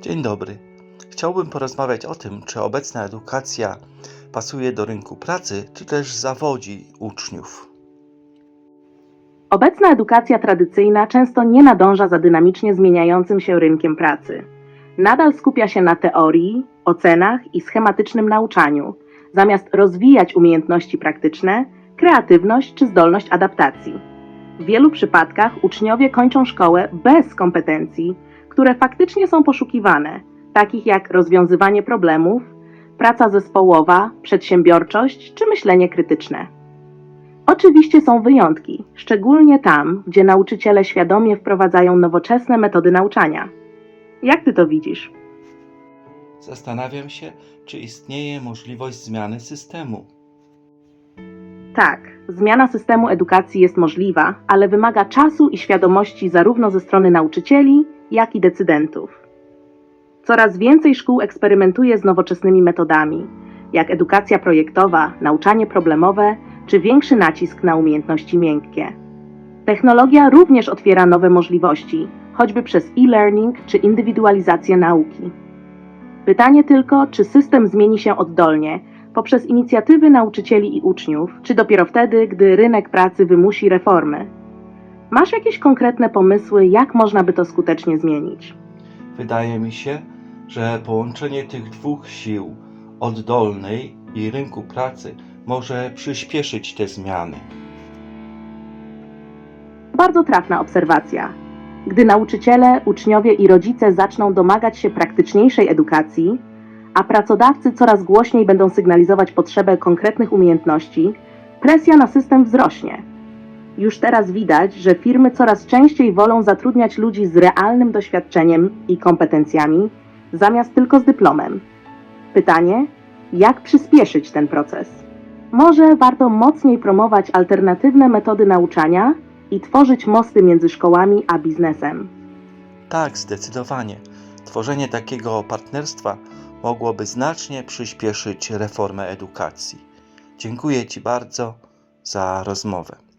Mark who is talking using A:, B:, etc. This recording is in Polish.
A: Dzień dobry. Chciałbym porozmawiać o tym, czy obecna edukacja pasuje do rynku pracy, czy też zawodzi uczniów.
B: Obecna edukacja tradycyjna często nie nadąża za dynamicznie zmieniającym się rynkiem pracy. Nadal skupia się na teorii, ocenach i schematycznym nauczaniu, zamiast rozwijać umiejętności praktyczne, kreatywność czy zdolność adaptacji. W wielu przypadkach uczniowie kończą szkołę bez kompetencji, które faktycznie są poszukiwane, takich jak rozwiązywanie problemów, praca zespołowa, przedsiębiorczość czy myślenie krytyczne. Oczywiście są wyjątki, szczególnie tam, gdzie nauczyciele świadomie wprowadzają nowoczesne metody nauczania. Jak ty to widzisz?
A: Zastanawiam się, czy istnieje możliwość zmiany systemu.
B: Tak, zmiana systemu edukacji jest możliwa, ale wymaga czasu i świadomości zarówno ze strony nauczycieli, jak i decydentów. Coraz więcej szkół eksperymentuje z nowoczesnymi metodami, jak edukacja projektowa, nauczanie problemowe czy większy nacisk na umiejętności miękkie. Technologia również otwiera nowe możliwości, choćby przez e-learning czy indywidualizację nauki. Pytanie tylko, czy system zmieni się oddolnie, poprzez inicjatywy nauczycieli i uczniów, czy dopiero wtedy, gdy rynek pracy wymusi reformy. Masz jakieś konkretne pomysły, jak można by to skutecznie zmienić?
A: Wydaje mi się, że połączenie tych dwóch sił, oddolnej i rynku pracy, może przyspieszyć te zmiany.
B: Bardzo trafna obserwacja. Gdy nauczyciele, uczniowie i rodzice zaczną domagać się praktyczniejszej edukacji, a pracodawcy coraz głośniej będą sygnalizować potrzebę konkretnych umiejętności, presja na system wzrośnie. Już teraz widać, że firmy coraz częściej wolą zatrudniać ludzi z realnym doświadczeniem i kompetencjami, zamiast tylko z dyplomem. Pytanie: jak przyspieszyć ten proces? Może warto mocniej promować alternatywne metody nauczania i tworzyć mosty między szkołami a biznesem.
A: Tak, zdecydowanie. Tworzenie takiego partnerstwa mogłoby znacznie przyspieszyć reformę edukacji. Dziękuję Ci bardzo za rozmowę.